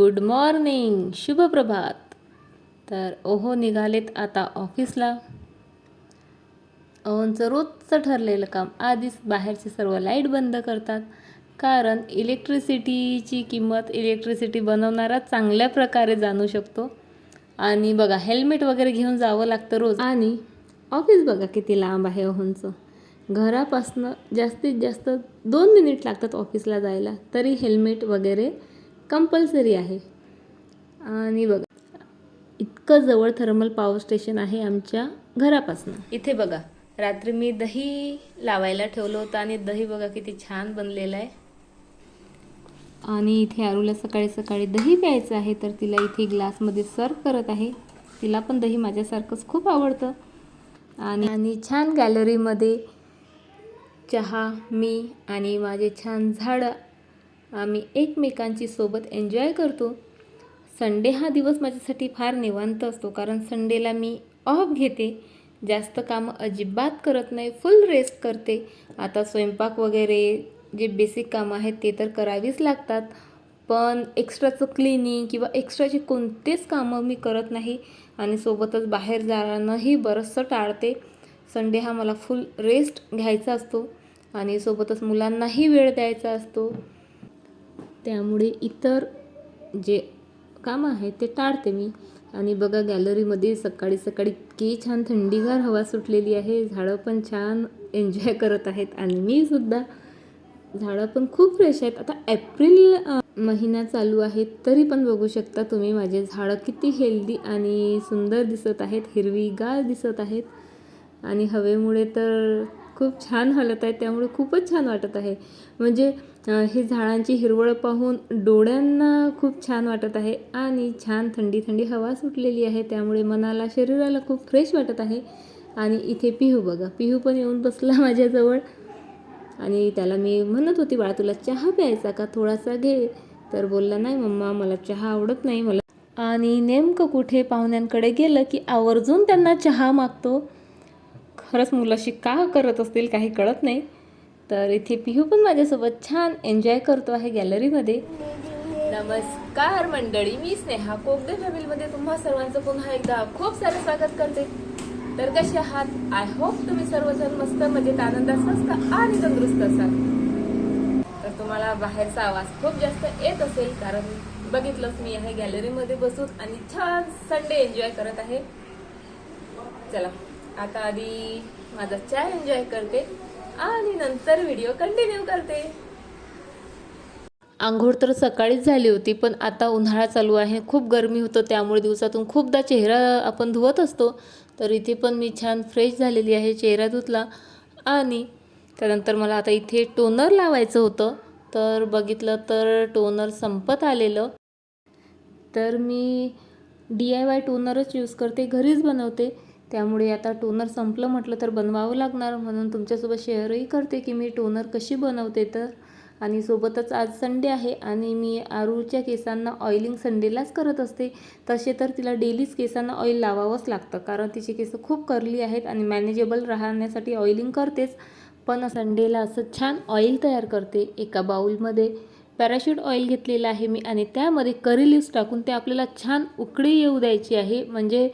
Good morning शुभ प्रभात तर ओहो निघालेत आता ऑफिसला. ओहोंचं रोजचं ठरलेलं काम आधीच बाहेरचे सर्व लाइट बंद करतात. कारण इलेक्ट्रिसिटीची किंमत इलेक्ट्रिसिटी बनवणारा चांगल्या प्रकारे जाणू शकतो. आणि बघा हेल्मेट वगैरे घेऊन जावं लागतं रोज. आणि ऑफिस बघा किती लांब आहे ओहोंचं. घरापासनं जास्तीत जास्त दोन मिनिट लागतात ऑफिसला जायला. तरी हेल्मेट वगैरे कंपल्सरी आहे. आणि बघा इतकं जवळ थर्मल पॉवर स्टेशन आहे आमच्या घरापासून. इथे बघा रात्री मी दही लावायला ठेवलं होतं आणि दही बघा किती छान बनलेलं आहे. आणि इथे आरूला सकाळी सकाळी दही प्यायचं आहे तर तिला इथे ग्लासमध्ये सर्व करत आहे. तिला पण दही माझ्यासारखंच खूप आवडतं. आणि आणि छान गॅलरीमध्ये चहा मी आणि माझे छान झाडं आम्ही एकमेकांची सोबत एन्जॉय करतो. संडे हा दिवस माझ्यासाठी फार निवांत असतो कारण संडेला मी ऑफ घेते. जास्त कामं अजिबात करत नाही फुल रेस्ट करते. आता स्वयंपाक वगैरे जे बेसिक कामं आहेत ते तर करावीच लागतात पण एक्स्ट्राचं क्लिनिंग किंवा एक्स्ट्राचे कोणतेच कामं मी करत नाही आणि सोबतच बाहेर जाणंही बरंचसं टाळते. संडे हा मला फुल रेस्ट घ्यायचा असतो आणि सोबतच मुलांनाही वेळ द्यायचा असतो. त्यामुळे इतर जे कामं आहेत ते टाळते मी. आणि बघा गॅलरीमध्ये सकाळी सकाळी इतकी छान थंडीगार हवा सुटलेली आहे. झाडं पण छान एन्जॉय करत आहेत. आणि मी सुद्धा. झाडं पण खूप फ्रेश आहेत. आता एप्रिल महिना चालू आहे तरी पण बघू शकता तुम्ही माझे झाडं किती हेल्दी आणि सुंदर दिसत आहेत हिरवीगार दिसत आहेत. आणि हवेमुळे तर खूप छान हलत आहे त्यामुळे खूपच छान वाटत आहे. म्हणजे ही झाडांची हिरवळ पाहून डोळ्यांना खूप छान वाटत आहे आणि छान थंडी थंडी हवा सुटलेली आहे त्यामुळे मनाला शरीराला खूप फ्रेश वाटत आहे. आणि इथे पिहू बघा पिहू पण येऊन बसला माझ्याजवळ. आणि त्याला मी म्हणत होती बाळा तुला चहा प्यायचा का? थोडासा घे. तर बोलला नाही मम्मा मला चहा आवडत नाही. मला आणि नेमकं कुठे पाहुण्यांकडे गेलं की आवर्जून त्यांना चहा मागतो. खरंच मुलाशी का करत असतील काही कळत नाही. तर इथे पिहू पण माझ्यासोबत छान एन्जॉय करतो आहे गॅलरीमध्ये नमस्कार मंडळी मी स्नेहा कोगदे फॅमिलीमध्ये तुम्हा सर्वांचं पुन्हा एकदा खूप सारं स्वागत करते. तर कसे आहात? आय होप तुम्ही सर्वजण मस्त मजेत आनंदात मस्त आणि तंदुरुस्त असाल. तर तुम्हाला बाहेरचा आवाज खूप जास्त येत असेल कारण बघितलंच मी आहे गॅलरीमध्ये बसून आणि छान संडे एन्जॉय करत आहे. चला. आता आधी माझा चाय एन्जॉय करते आणि नंतर व्हिडिओ कंटिन्यू करते. आंघोळ तर सकाळीच झाली होती पण आता उन्हाळा चालू आहे. खूप गरमी होतं त्यामुळे दिवसातून खूपदा चेहरा आपण धुवत असतो. तर इथे पण मी छान फ्रेश झालेली आहे चेहरा धुतला. आणि त्यानंतर मला आता इथे टोनर लावायचं होतं. तर बघितलं तर टोनर संपत आलेलं. तर मी डी आय वाय टोनरच यूज करते घरीच बनवते. त्यामुळे आता टोनर संपलं म्हटलं तर बनवावं लागणार. म्हणून तुमच्यासोबत शेअरही करते की मी टोनर कशी बनवते तर. आणि सोबतच आज संडे आहे आणि मी आरूच्या केसांना ऑइलिंग संडेलाच करत असते. तसे तर तिला डेलीच केसांना ऑइल लावावंच लागतं. कारण तिची केस खूप करली आहेत आणि मॅनेजेबल राहण्यासाठी ऑइलिंग करतेच. पण संडेला असं छान ऑइल तयार करते एका बाऊलमध्ये पॅराशूट ऑइल घेतलेलं आहे मी आणि त्यामध्ये करी लिव्स टाकून ते आपल्याला छान उकळी येऊ द्यायची आहे. म्हणजे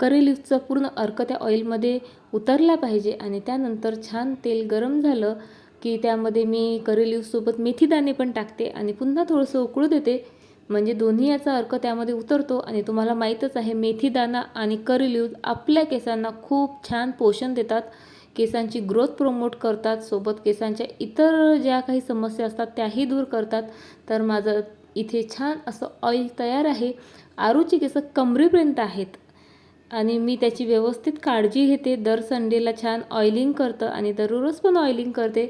करी लिफ्टचा पूर्ण अर्क त्या ऑइलमध्ये उतरला पाहिजे आणि त्यानंतर छान तेल गरम झालं की त्यामध्ये मी करी लिफ्टसोबत मेथीदाणे पण टाकते आणि पुन्हा थोडंसं उकळू देते. म्हणजे दोन्ही याचा अर्क त्यामध्ये उतरतो आणि तुम्हाला माहीतच आहे मेथीदाणा आणि करी लिव्स आपल्या केसांना खूप छान पोषण देतात. केसांची ग्रोथ प्रमोट करतात सोबत केसांच्या इतर ज्या काही समस्या असतात त्याही दूर करतात. तर माझं इथे छान असं ऑइल तयार आहे. आरूची केसं कमरेपर्यंत आहेत. आणि मी त्याची व्यवस्थित काळजी घेते. दर संडेला छान ऑइलिंग करतं आणि दररोज पण ऑइलिंग करते.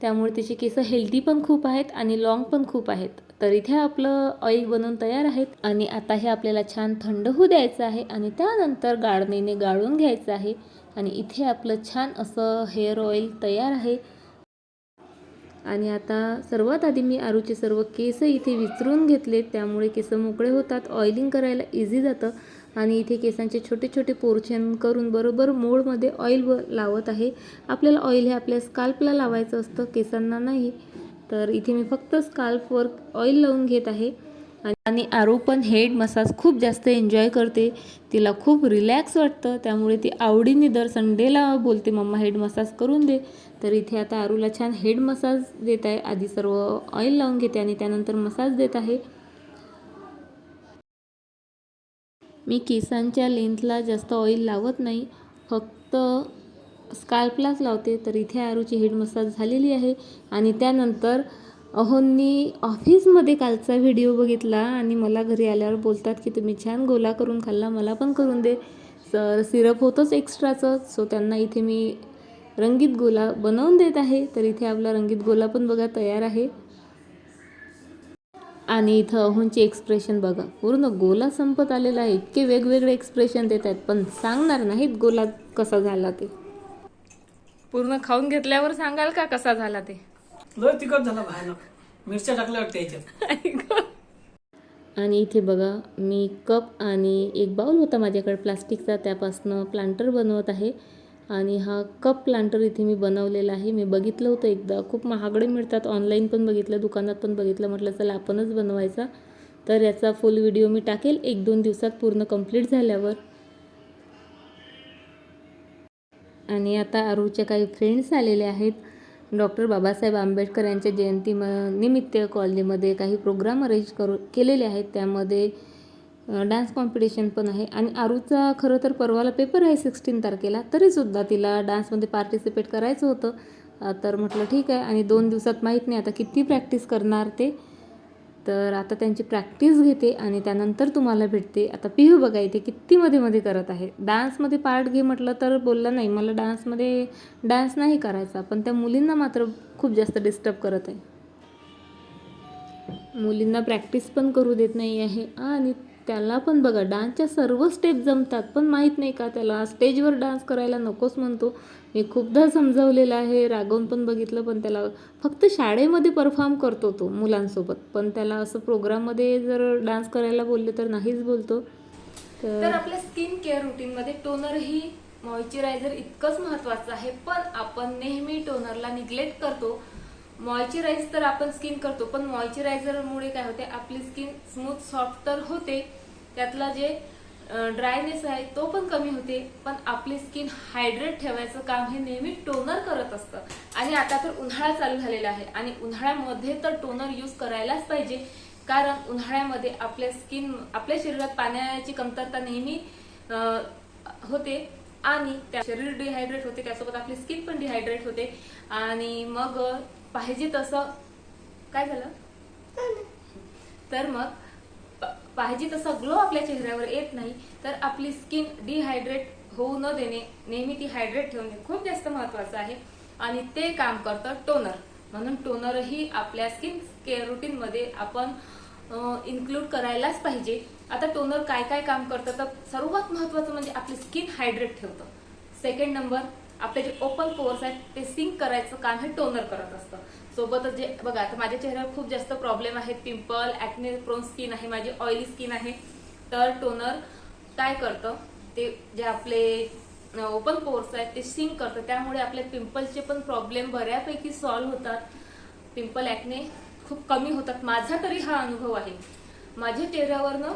त्यामुळे त्याचे केसं हेल्दी पण खूप आहेत आणि लॉंग पण खूप आहेत. तर इथे आपलं ऑइल बनवून तयार आहेत. आणि आता हे आपल्याला छान थंड होऊ द्यायचं आहे आणि त्यानंतर गाळणीने गाळून घ्यायचं आहे. आणि इथे आपलं छान असं हेअर ऑइल तयार आहे. आणि आता सर्वात आधी मी आरूचे सर्व केस इथे विचरून घेतले त्यामुळे केस मोकळे होतात. ऑइलिंग करायला इझी जातं. आणि इथे केसांचे छोटे छोटे पोर्शन करून बरोबर मोडमध्ये ऑइल व लावत आहे. आपल्याला ऑइल हे आपल्या स्काल्पला लावायचं असतं केसांना नाही. तर इथे मी फक्त स्काल्पवर ऑइल लावून घेत आहे. आणि- आरो पण हेड मसाज खूप जास्त एन्जॉय करते. तिला खूप रिलॅक्स वाटतं. त्यामुळे ती आवडीने दर संडेला बोलते मम्मा हेड मसाज करून दे. तर इथे आता आरूला छान हेड मसाज देत आहे. आधी सर्व ऑइल लावून घेते आणि त्यानंतर मसाज देत आहे. मी केसांच्या लेंथला जास्त ऑइल लावत नाही. फक्त स्काल्पलाच लावते. तर इथे आरूची हेड मसाज झालेली आहे. आणि त्यानंतर अहोंनी ऑफिसमध्ये कालचा व्हिडिओ बघितला आणि मला घरी आल्यावर बोलतात की तुम्ही छान गोला करून खाल्ला मला पण करून दे. सर सिरप होतंच एक्स्ट्राचं. सो त्यांना इथे मी रंगीत गोला बनवून देत आहे. तर इथे आपला रंगीत गोला पण बघा तयार आहे. आणि इथं अहोंचे एक्सप्रेशन बघा. पूर्ण गोला संपत आलेला आहे. इतके वेगवेगळे एक्सप्रेशन देत आहेत. पण सांगणार नाहीत गोला कसा झाला ते. पूर्ण खाऊन घेतल्यावर सांगाल का कसा झाला ते? लय तिखट झाला भयानक मिरच्या टाकल्या वाटते याच्यात. आणि इथे बघा मी कप आणि एक बाउल होता माझ्याकडे प्लास्टिकचा त्यापासनं प्लांटर बनवत आहे. आणि हा कप प्लांटर इथे मी बनवलेला आहे. मी बघितलं होतं एकदा. खूप महागडे मिळतात. ऑनलाईन पण बघितलं दुकानात पण बघितलं. म्हटलं चला आपणच बनवायचा. तर याचा फुल व्हिडिओ मी टाकेल. एक दोन दिवसात पूर्ण कंप्लीट झाल्यावर. आणि आता आरूच्या काही फ्रेंड्स आलेले आहेत. डॉक्टर बाबासाहेब आंबेडकर यांच्या जयंती म निमित्त कॉलनीमध्ये काही प्रोग्राम अरेंज करू केलेले आहेत. त्यामध्ये डान्स कॉम्पिटिशन पण आहे. आणि आरूचा खरं तर परवाला पेपर आहे सिक्स्टीन तारखेला तरीसुद्धा तिला डान्समध्ये पार्टिसिपेट करायचं होतं. तर म्हटलं ठीक आहे. आणि दोन दिवसात माहीत नाही आता किती प्रॅक्टिस करणार ते. तर आता त्यांची प्रॅक्टिस घेते आणि त्यानंतर तुम्हाला भेटते. आता पिहू बघा इथे किती मध्ये मध्ये करत आहे. डान्समध्ये पार्ट घे म्हटलं तर बोलला नाही. मला डान्समध्ये डान्स नाही करायचा. पण त्या मुलींना मात्र खूप जास्त डिस्टर्ब करत आहे. मुलींना प्रॅक्टिस पण करू देत नाही आहे. आणि त्याला पण बघा डान्सच्या सर्व स्टेप जमतात पण माहीत नाही का त्याला. स्टेजवर डान्स करायला नकोच म्हणतो. मी खूपदा समजावलेलं आहे रागवून पण बघितलं पण त्याला फक्त शाळेमध्ये परफॉर्म करतो तो मुलांसोबत. पण त्याला असं प्रोग्राममध्ये जर डान्स करायला बोलले तर नाहीच बोलतो. तर आपल्या स्किन केअर रुटीनमध्ये टोनर ही मॉइश्चरायझर इतकंच महत्त्वाचं आहे. पण आपण नेहमी टोनरला निग्लेक्ट करतो. मॉइचराइज तर आपण स्किन करतो पण मॉइश्चरायझरमुळे काय होते? आपली स्किन स्मूथ सॉफ्ट तर होते. त्यातला जे ड्रायनेस आहे तो पण कमी होते. पण आपली स्किन हायड्रेट ठेवायचं काम हे नेहमी टोनर करत असतं. आणि आता तर उन्हाळा चालू झालेला आहे. आणि उन्हाळ्यामध्ये तर टोनर यूज करायलाच पाहिजे. कारण उन्हाळ्यामध्ये आपल्या स्किन आपल्या शरीरात पाण्याची कमतरता नेहमी होते. आणि त्या शरीर डिहायड्रेट होते. त्यासोबत आपली स्किन पण डिहायड्रेट होते. आणि मग पाहिजे तसं काय झालं? तर मग प- पाहिजे तसा ग्लो आपल्या चेहऱ्यावर येत नाही तर आपली स्किन डिहायड्रेट होऊ न देणे नेहमी ती हायड्रेट ठेवणे खूप जास्त महत्वाचं आहे. आणि ते काम करतं टोनर म्हणून टोनरही आपल्या स्किन केअर रुटीनमध्ये आपण इन्क्लूड करायलाच पाहिजे. आता टोनर काय काय काम करतं? तर सर्वात महत्वाचं म्हणजे आपली स्किन हायड्रेट ठेवतं. सेकंड नंबर आपले जे ओपन पोर्स आहेत ते सिंक करायचं काम हे टोनर करत असतं. सोबतच जे बघा आता माझ्या चेहऱ्यावर खूप जास्त प्रॉब्लेम आहेत पिंपल ऍक्ने प्रोन स्किन आहे माझी ऑइली स्किन आहे. तर टोनर काय करतं? ते जे आपले ओपन पोर्स आहेत ते सिंक करतं. त्यामुळे आपल्या पिंपलचे पण प्रॉब्लेम बऱ्यापैकी सॉल्व्ह होतात. पिंपल ॲक्ने खूप कमी होतात. माझा तरी हा अनुभव आहे. माझ्या चेहऱ्यावरनं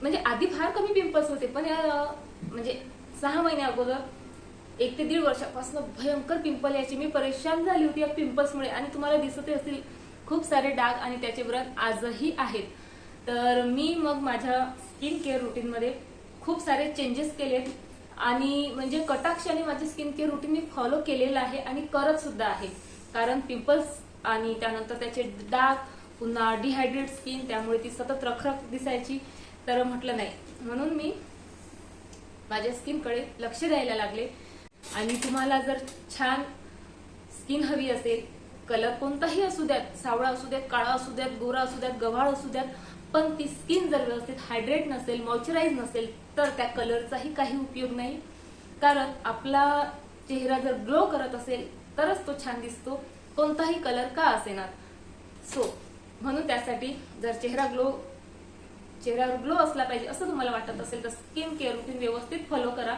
म्हणजे आधी फार कमी पिंपल्स होते पण या म्हणजे सहा महिन्या अगोदर एक ते दीड वर्षापासून भयंकर पिंपल याची मी परेशान झाली होती या पिंपल्समुळे आणि तुम्हाला दिसतही असतील खूप सारे डाग आणि त्याचे व्रत आजही आहेत. तर मी मग माझ्या स्किन केअर रुटीनमध्ये खूप सारे चेंजेस केलेत आणि म्हणजे कटाक्षाने माझे स्किन केअर रुटीन मी फॉलो केलेलं आहे आणि करत सुद्धा आहे. कारण पिंपल्स आणि त्यानंतर त्याचे डाग पुन्हा डिहायड्रेट स्किन त्यामुळे ती सतत रखरख दिसायची. तर म्हटलं नाही. म्हणून मी माझ्या स्किनकडे लक्ष द्यायला लागले. आणि तुम्हाला जर छान स्किन हवी असेल कलर कोणताही असू द्यात सावळा असू द्यात काळा असू द्यात गोरा असू द्यात गव्हाळ असू द्यात पण ती स्किन जर व्यवस्थित हायड्रेट नसेल मॉइश्चराईज नसेल तर त्या कलरचाही काही उपयोग नाही. कारण आपला चेहरा जर ग्लो करत असेल तरच तो छान दिसतो. कोणताही कलर का असेना. सो म्हणून त्यासाठी जर चेहरा ग्लो चेहऱ्यावर ग्लो असला पाहिजे असं तुम्हाला वाटत असेल तर स्किन केअर रुटीन व्यवस्थित फॉलो करा.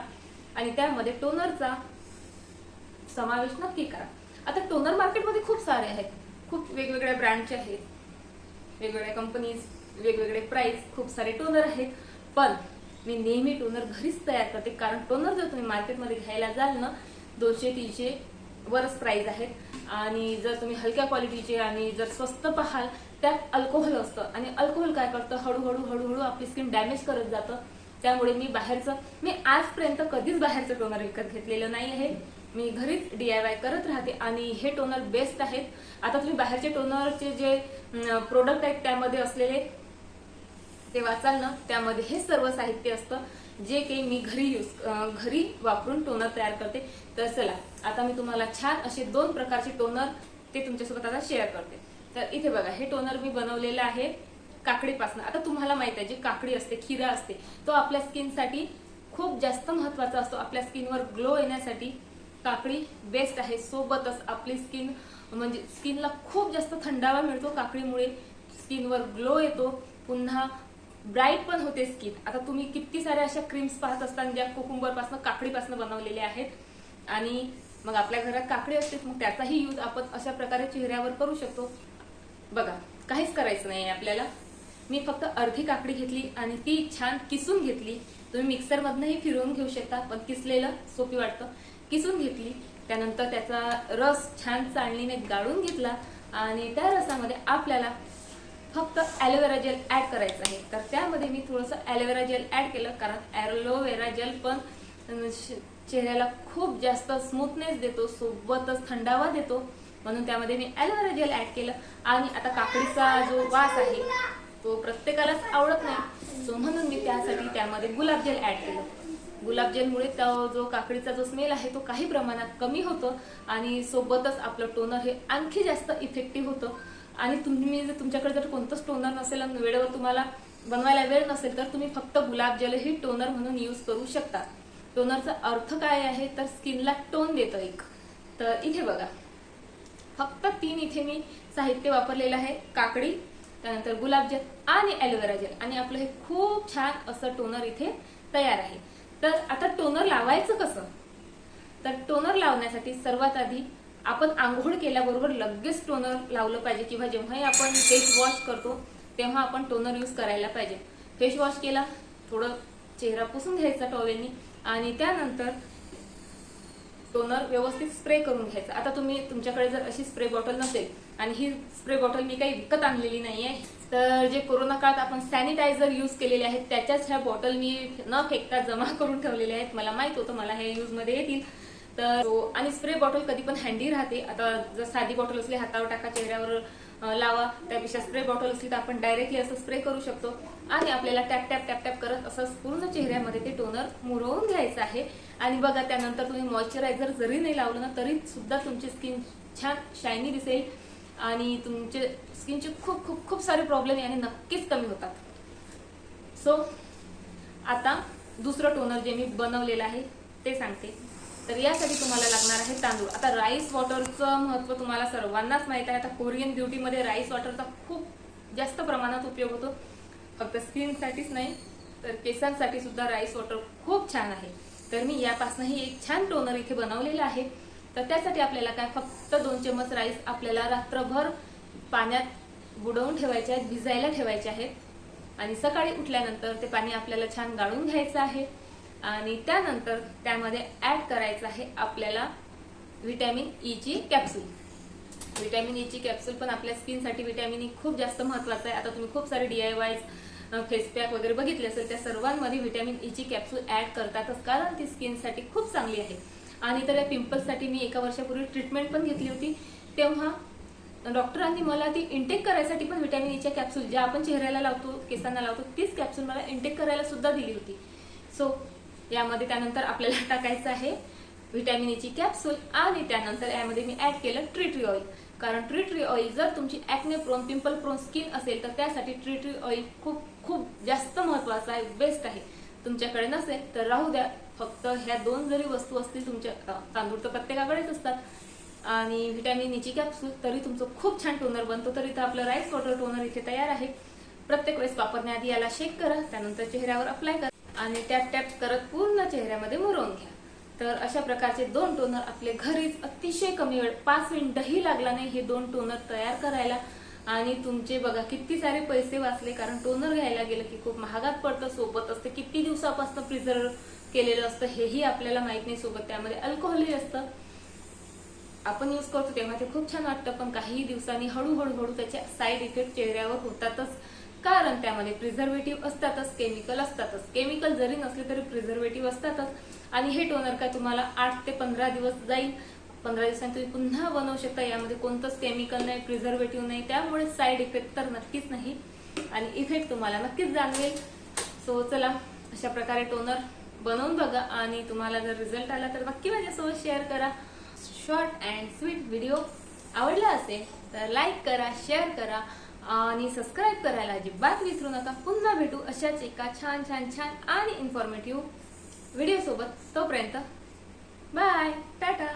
आणि त्यामध्ये टोनरचा समावेश नक्की करा. आता टोनर मार्केटमध्ये खूप सारे आहेत. खूप वेगवेगळ्या ब्रँडचे आहेत. वेगवेगळ्या कंपनीज वेगवेगळे प्राइस खूप सारे टोनर आहेत. पण मी नेहमी टोनर घरीच तयार करते. कारण टोनर जर तुम्ही मार्केटमध्ये घ्यायला जाल ना दोनशे तीनशे वरच प्राइस आहेत. आणि जर तुम्ही हलक्या क्वालिटीचे आणि जर स्वस्त पाहाल त्यात अल्कोहोल असतं. आणि अल्कोहोल काय करतं? हळूहळू हळूहळू आपली स्किन डॅमेज करत जातं. त्यामुळे मी बाहेरचं मी आजपर्यंत कधीच बाहेरचं टोनर विकत घेतलेलं नाही आहे. मी घरीच डी वाय करत राहते आणि हे टोनर बेस्ट आहेत. आता तुम्ही बाहेरचे टोनरचे जे प्रोडक्ट आहेत त्यामध्ये असलेले ते वाचाल ना त्यामध्ये हे सर्व साहित्य असतं जे काही मी घरी यूज घरी वापरून टोनर तयार करते. तर चला आता मी तुम्हाला छान असे दोन प्रकारचे टोनर ते तुमच्यासोबत आता शेअर करते. तर इथे बघा हे टोनर मी बनवलेलं आहे. काकडीपासून. आता तुम्हाला माहीत आहे जे काकडी असते खिरा असते तो आपल्या स्किनसाठी खूप जास्त महत्त्वाचा असतो. आपल्या स्किनवर ग्लो येण्यासाठी काकडी बेस्ट आहे. सोबतच आपली स्किन म्हणजे स्किनला खूप जास्त थंडावा मिळतो काकडीमुळे. स्किनवर ग्लो येतो. पुन्हा ब्राईट पण होते स्किन. आता तुम्ही किती साऱ्या अशा क्रीम्स पाहत असताना ज्या कुकुंबरपासून काकडीपासून बनवलेल्या आहेत. आणि मग आपल्या घरात काकडी असते मग त्याचाही यूज आपण अशा प्रकारे चेहऱ्यावर करू शकतो. बघा काहीच करायचं नाही आपल्याला. मी फक्त अर्धी काकडी घेतली आणि ती छान किसून घेतली. तुम्ही मिक्सरमधनंही फिरवून घेऊ शकता पण किसलेलं सोपी वाटतं. किसून घेतली त्यानंतर त्याचा रस छान चाळणीने गाळून घेतला आणि त्या रसामध्ये आपल्याला फक्त ॲलोवेरा जेल ॲड करायचं आहे. तर त्यामध्ये मी थोडंसं ॲलोवेरा जेल ॲड केलं कारण ॲलोवेरा जेल पण चेहऱ्याला खूप जास्त स्मूथनेस देतो सोबतच थंडावा देतो. म्हणून त्यामध्ये मी ॲलोवेरा जेल ॲड केलं. आणि आता काकडीचा जो वास आहे तो प्रत्येकालाच आवडत नाही. सो म्हणून मी त्यासाठी त्यामध्ये गुलाबजेल ऍड केलं. गुलाबजेलमुळे तो जो काकडीचा जो स्मेल आहे तो काही प्रमाणात कमी होतो आणि सोबतच आपलं टोनर हे आणखी जास्त इफेक्टिव्ह होतं. आणि तुम्ही जर तुमच्याकडे जर कोणतंच टोनर नसेल आणि वेळेवर तुम्हाला बनवायला वेळ नसेल तर तुम्ही फक्त गुलाबजल ही टोनर म्हणून यूज करू शकता. टोनरचा अर्थ काय आहे? तर स्किनला टोन देतं एक. तर इथे बघा. फक्त तीन इथे मी साहित्य वापरलेलं आहे. काकडी त्यानंतर गुलाबजल आणि ॲलोवेरा जेल. आणि आपलं हे खूप छान असं टोनर इथे तयार आहे. तर आता टोनर लावायचं कसं? तर टोनर लावण्यासाठी सर्वात आधी आपण आंघोळ केल्याबरोबर लगेच टोनर लावलं पाहिजे. किंवा जेव्हाही आपण फेस वॉश करतो तेव्हा आपण टोनर यूज करायला पाहिजे. फेस वॉश केला थोडं चेहरा पुसून घ्यायचा टॉवेलनी आणि त्यानंतर टोनर व्यवस्थित स्प्रे करून घ्यायचा. आता तुम्ही तुमच्याकडे जर अशी स्प्रे बॉटल नसेल आणि ही स्प्रे बॉटल मी काही विकत आणलेली नाहीये तर जे कोरोना काळात आपण सॅनिटायझर यूज केलेले आहेत त्याच्याच ह्या बॉटल मी न फेकता जमा करून ठेवलेल्या आहेत. मला माहीत होतं मला हे यूजमध्ये येतील. तर आणि स्प्रे बॉटल कधी पण हँडी राहते. आता जर साधी बॉटल असली हातावर टाका चेहऱ्यावर लावा त्यापेक्षा स्प्रे बॉटल असली तर आपण डायरेक्टली असं स्प्रे करू शकतो. आणि आपल्याला टॅप टॅप टॅप टॅप करत असं पूर्ण चेहऱ्यामध्ये ते टोनर मुरवून घ्यायचं आहे. आणि बघा त्यानंतर तुम्ही मॉइश्चरायझर जरी नाही लावलं ना तरी सुद्धा तुमची स्किन छान शायनी दिसेल. आणि तुमचे स्किनचे खूप खूप खूप सारे प्रॉब्लेम याने नक्कीच कमी होतात. सो आता दुसरं टोनर जे मी बनवलेलं आहे ते सांगते. तर यासाठी तुम्हाला लागणार आहे तांदूळ. आता राईस वॉटरचं महत्त्व तुम्हाला सर्वांनाच माहीत आहे. आता कोरियन ब्युटीमध्ये राईस वॉटरचा खूप जास्त प्रमाणात उपयोग होतो. फक्त स्किनसाठीच नाही तर केसांसाठी सुद्धा राईस वॉटर खूप छान आहे. तर मी यापासूनही एक छान टोनर इथे बनवलेलं आहे. तर त्यासाठी आपल्याला काय फक्त दोन चम्मच राईस आपल्याला रात्रभर पाण्यात बुडवून ठेवायचे आहेत भिजायला ठेवायचे आहेत. आणि सकाळी उठल्यानंतर ते पाणी आपल्याला छान गाळून घ्यायचं आहे. आणि त्यानंतर त्यामध्ये ऍड करायचं आहे आपल्याला व्हिटॅमिन ई e ची कॅप्सूल व्हिटॅमिन ई ची कॅप्सूल पण आपल्या स्किनसाठी व्हिटॅमिन ई खूप जास्त महत्वाचं आहे. आता तुम्ही खूप सारे डीआयवायज फेस पॅक वगैरे बघितले असेल त्या सर्वांमध्ये व्हिटॅमिन ई e ची कॅप्सूल ऍड करतातच कारण ती स्किनसाठी खूप चांगली आहे. आणि तर या पिंपल्ससाठी मी एका वर्षापूर्वी ट्रीटमेंट पण घेतली होती. तेव्हा डॉक्टरांनी मला ती इंटेक करायसाठी पण व्हिटॅमिन ईच्या कॅप्सूल ज्या आपण चेहऱ्याला लावतो केसांना लावतो तीच कॅप्सूल मला इंटेक करायला सुद्धा दिली होती. सो यामध्ये त्यानंतर आपल्याला टाकायचं आहे व्हिटॅमिन ईची कॅप्सूल आणि त्यानंतर यामध्ये मी ऍड केलं ट्रिट्री ऑइल कारण ट्री ट्री ऑइल जर तुमची acne prone pimple prone skin असेल तर त्यासाठी ट्री ट्री ऑइल खूप खूप जास्त महत्वाचं आहे बेस्ट आहे. तुमच्याकडे नसेल तर राहू द्या. फक्त ह्या दोन जरी वस्तू असतील तुमच्या तांदूळ तर प्रत्येकाकडेच असतात. आणि व्हिटॅमिन ईची कॅप्सूल तरी तुमचं खूप छान टोनर बनतो. तर इथं आपलं राईस वॉटर टोनर इथे तयार आहे. प्रत्येक वेळेस वापरण्याआधी याला शेक करा. त्यानंतर चेहऱ्यावर अप्लाय करा. आणि टॅप टॅप करत पूर्ण चेहऱ्यामध्ये मुरवून घ्या. तर अशा प्रकारचे दोन टोनर आपले घरीच अतिशय कमी वेळ पाच मिनिटही लागला नाही हे दोन टोनर तयार करायला आणि तुमचे बघा किती सारे पैसे वाचले कारण टोनर घ्यायला गेलं की खूप महागात पडतं सोबत असतं किती दिवसापासून प्रिझर्व केलेलं असतं हेही आपल्याला माहीत नाही सोबत त्यामध्ये अल्कोहोलही असतं. आपण यूज करतो तेव्हा ते खूप छान वाटतं पण काही दिवसांनी हळूहळू हळू त्याचे साईड इफेक्ट चेहऱ्यावर होतातच. कारण त्यामध्ये प्रिझर्वेटिव्ह असतातच केमिकल असतातच. केमिकल जरी नसले तरी प्रिझर्वेटिव्ह असतातच. आणि हे टोनर काय तुम्हाला आठ ते पंधरा दिवस जाईल. पंधरा दिवसांनी तुम्ही पुन्हा बनवू शकता. यामध्ये कोणतंच केमिकल नाही प्रिझर्वेटिव्ह नाही. त्यामुळे साईड इफेक्ट तर नक्कीच नाही. आणि इफेक्ट तुम्हाला नक्कीच जाणवेल. सो चला अशा प्रकारे टोनर बनवून बघा. आणि तुम्हाला जर रिझल्ट आला तर नक्की माझ्यासोबत शेअर करा. शॉर्ट अँड स्वीट व्हिडिओ आवडला असेल तर लाईक करा शेअर करा. आणि सबस्क्राईब करायला अजिबात विसरू नका. पुन्हा भेटू अशाच एका छान छान छान आणि इन्फॉर्मेटिव्ह व्हिडिओ सोबत. तोपर्यंत बाय टाटा.